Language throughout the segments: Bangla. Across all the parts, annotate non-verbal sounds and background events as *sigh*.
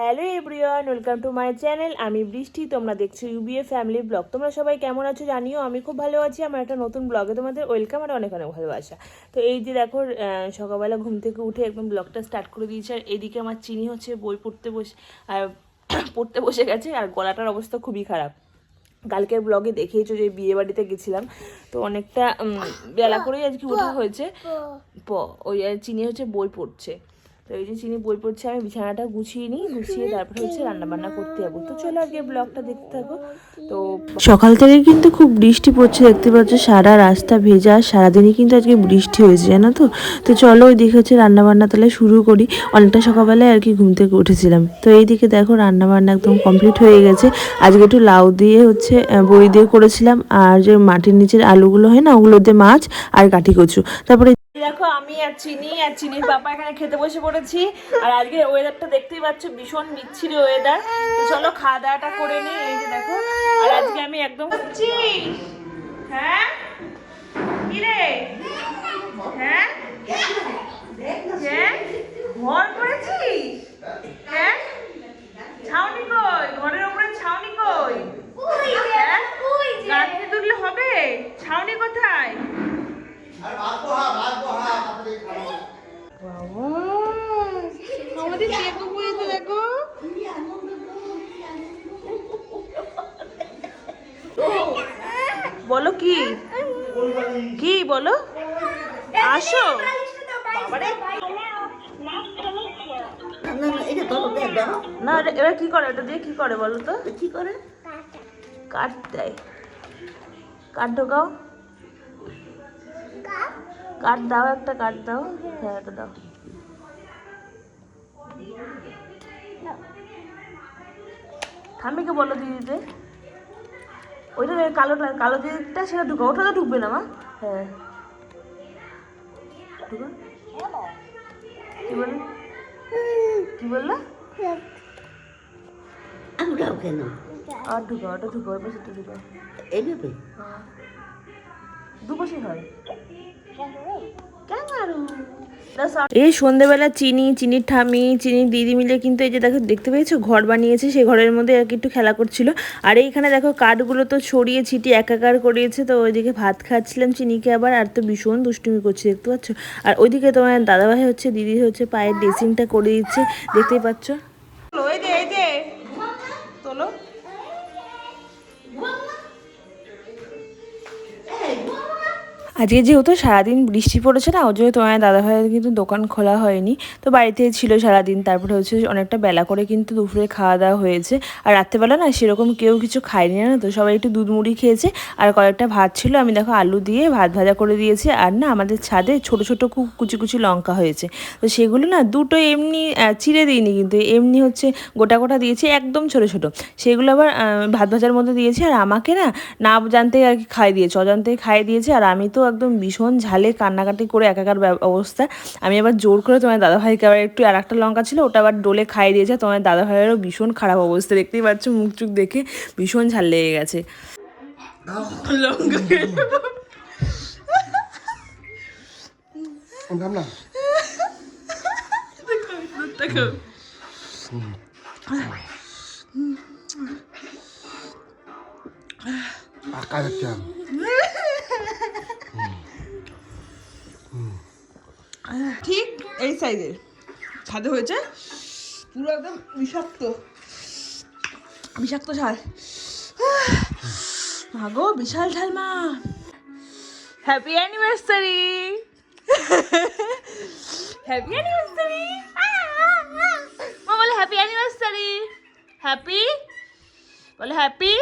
Hello everyone welcome to my channel. আমি বৃষ্টি তোমরা দেখছ ইউবিএ ফ্যামিলি ব্লগ। তোমরা সবাই কেমন আছো জানিও আমি খুব ভালো আছি। আমার একটা নতুন ব্লগে তোমাদের ওয়েলকাম আর অনেক অনেক ভালোবাসা। তো এই যে দেখো সকালবেলা ঘুম থেকে উঠে একদম ব্লগটা স্টার্ট করে দিয়েছে। আর এদিকে আমার চিনি হচ্ছে বই পড়তে বসে আর *clears throat* পড়তে বসে গেছে আর গলাটার অবস্থা খুবই খারাপ। কালকের ব্লগে দেখিয়েছো যে বিয়ে বাড়িতে গেছিলাম। তো অনেকটা বেলা করেই আজকে ওঠা হয়েছে। প ওই চিনি হচ্ছে বই পড়ছে। তো এই যে চিনি, বই পড়ছে আমি, বিছানাটা গুছিয়ে নিই, গুছিয়ে তারপরে হচ্ছে রান্না বান্না করতে যাব। তো চলো আগে ব্লগটা দেখতে থাকো। তো সকাল থেকে কিন্তু খুব বৃষ্টি পড়ছে, দেখতে পাচ্ছ সারা রাস্তা ভেজা, সারাদিনই কিন্তু আজকে বৃষ্টি হয়েছে, জানো তো? তো চলো ওইদিকে হচ্ছে রান্না বান্না তাহলে শুরু করি। অনেকটা সকালবেলায় আর কি ঘুম থেকে উঠেছিলাম। তো এইদিকে দেখো রান্না বান্না একদম কমপ্লিট হয়ে গেছে। আজকে একটু লাউ দিয়ে হচ্ছে বড়ি দিয়ে করেছিলাম, আর যে মাটির নিচের আলুগুলো হয় না ওগুলো দিয়ে মাছ আর কাঠি কচু। তারপরে দেখো, আমি আর চিনি আর চিনির বাবা এখানে খেতে বসে পড়েছি। আর আজকে ওয়েদারটা দেখতেই পাচ্ছ, ভীষণ বিচ্ছিরি ওয়েদার চলো খাওয়া দাওয়াটা করে নিই। এই যে দেখো, আর আজকে আমি একদম হ্যাঁ কি রে হ্যাঁ হ্যাঁ ঘর করেছিস হ্যাঁ ছাউনি কই ঘরের উপরে ছাউনি কই হ্যাঁ গাড়িতে তুললে হবে ছাউনি কোথায় আমাদের বলো কি? কি বলো? আসো। না এবার কি করে? এটা দিয়ে কি করে বলো তো? কি করে কাঠ দেয় কাঠ ঢোকাও। কাঠ দাও একটা কাঠ দাও। হ্যাঁ এটা দাও। ঠাম্মিকে বলো দিয়ে দিতে ওইটা ওই কালোটা কালো দিকটা সেটা ঢুকাও ওটা তো ঢুকবে না মা। হ্যাঁ। ঢুকা। কি বলে কি বলল? আমরাও কেন? আর ঢুকাও ওটা ঢুকাও ওই পাশে ঢুকাও। এইভাবে দুপাশে হয়। এই সন্ধেবেলা চিনি চিনির ঠামি চিনির দিদি মিলে কিন্তু এই যে দেখো, দেখতে পেয়েছ? ঘর বানিয়েছে সেই ঘরের মধ্যে আর একটু খেলা করছিল। আর এইখানে দেখো, কাঠগুলো তো ছড়িয়ে ছিটিয়ে একাকার করিয়েছে, তো ওইদিকে ভাত খাচ্ছিলাম চিনিকে আবার, আর তো ভীষণ দুষ্টুমি করছে, দেখতে পাচ্ছ? আর ওইদিকে তোমার দাদাভাই হচ্ছে, দিদি হচ্ছে পায়ের ড্রেসিংটা করে দিচ্ছে, দেখতেই পাচ্ছ? আজকে যেহেতু সারাদিন বৃষ্টি পড়েছে না ওই জন্য দাদা ভাইয়ের কিন্তু দোকান খোলা হয়নি। তো বাড়িতে ছিল সারাদিন, তারপরে হচ্ছে অনেকটা বেলা করে কিন্তু দুপুরে খাওয়া দাওয়া হয়েছে। আর রাত্রেবেলা না সেরকম কেউ কিছু খায়নি না তো? সবাই একটু দুধ মুড়ি খেয়েছে, আর কয়েকটা ভাত ছিল। আমি দেখো আলু দিয়ে ভাত ভাজা করে দিয়েছি, আর না আমাদের ছাদে ছোট ছোট খুব কুচি কুচি লঙ্কা হয়েছে। তো সেগুলো না দুটো এমনি চিড়ে দিইনি কিন্তু, এমনি হচ্ছে গোটা গোটা দিয়েছি, একদম ছোট ছোট। সেগুলো আবার ভাত ভাজার মধ্যে দিয়েছি, আর আমাকে না না জানতেই আর কি খাই দিয়েছে, অজান্তেই খাই দিয়েছে, আর আমি তো একদম ভীষণ ঝালে কান্নাকাটি করে একাকার অবস্থা। আমি আবার জোর করে তোমার দাদাভাইকে আবার একটু আর একটা লঙ্কা ছিল ওটা আবার ডোলে খাই দিয়েছে। তোমার দাদাভাইয়েরও ভীষণ খারাপ অবস্থা দেখতেই পাচ্ছ মুখ চুখ দেখে ভীষণ ঝাল লেগে গেছে। লঙ্কা দেখো আঁকা যাচ্ছে ঠিক এই সাইজের। ছাদে হয়েছে পুরো একদম বিষাক্ত। বিষাক্ত ঝাল মাগো বিশাল ঝাল মা হ্যাপি অ্যানিভার্সারি হ্যাপি অ্যানিভার্সারি মা বলে হ্যাপি অ্যানিভার্সারি হ্যাপি বলে হ্যাপি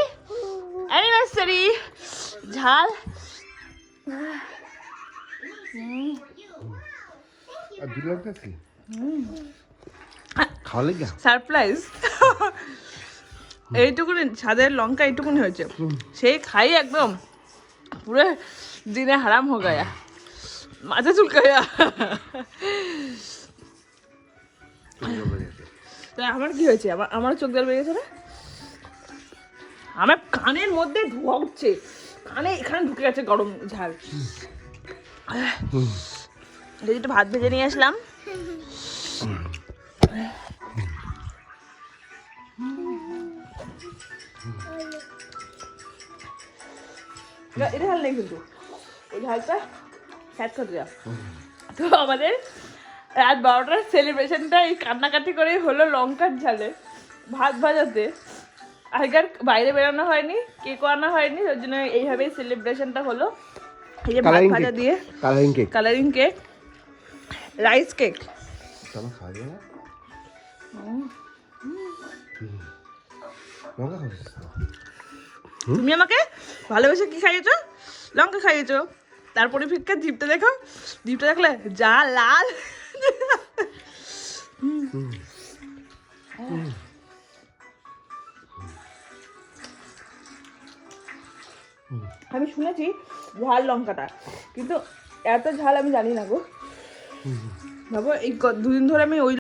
অ্যানিভার্সারি ঝাল। আর সারপ্রাইজ। এইটুকুনি ছাদের লঙ্কা এইটুকুনি হয়েছে। সেই খাই একদম। পুরো দিনে হারাম হো গায়া। মাথা চুলকায়া। আমার কি হয়েছে? আমার আমার চোখ জল বেরিয়েছে না আমার কানের মধ্যে ধোয়া উঠছে। কানে এখানে ঢুকে গেছে গরম ঝাল। এই যে একটু ভাত ভেজে নিয়ে আসলাম। এটা ঝাল নেই কিন্তু। এই ঝালটা স্যাড করে দেওয়া তো আমাদের রাত বারোটার সেলিব্রেশনটা এই কান্নাকাটি করে হলো লঙ্কার ঝালে। ভাত ভাজাতে। আগের বাইরে বেরোনো হয়নি কেক আনা হয়নি ওই জন্য এইভাবেই সেলিব্রেশনটা হলো। এই যে ভাত ভাজা দিয়ে colouring cake colouring cake rice cake তোমার খাওয়া যাবে না লঙ্কা খাচ্ছিস তো? তুমি আমাকে ভালোবেসে কি খাইয়েছো? লঙ্কা খাইয়েছো। তারপরে ফিক্কা জিপটা দেখো। জিপটা দেখলে যা লাল। আমি শুনেছি ঝাল লঙ্কাটা। কিন্তু এত ঝাল আমি জানি না গো। ভাবো এই দুদিন ধরে আমি ওই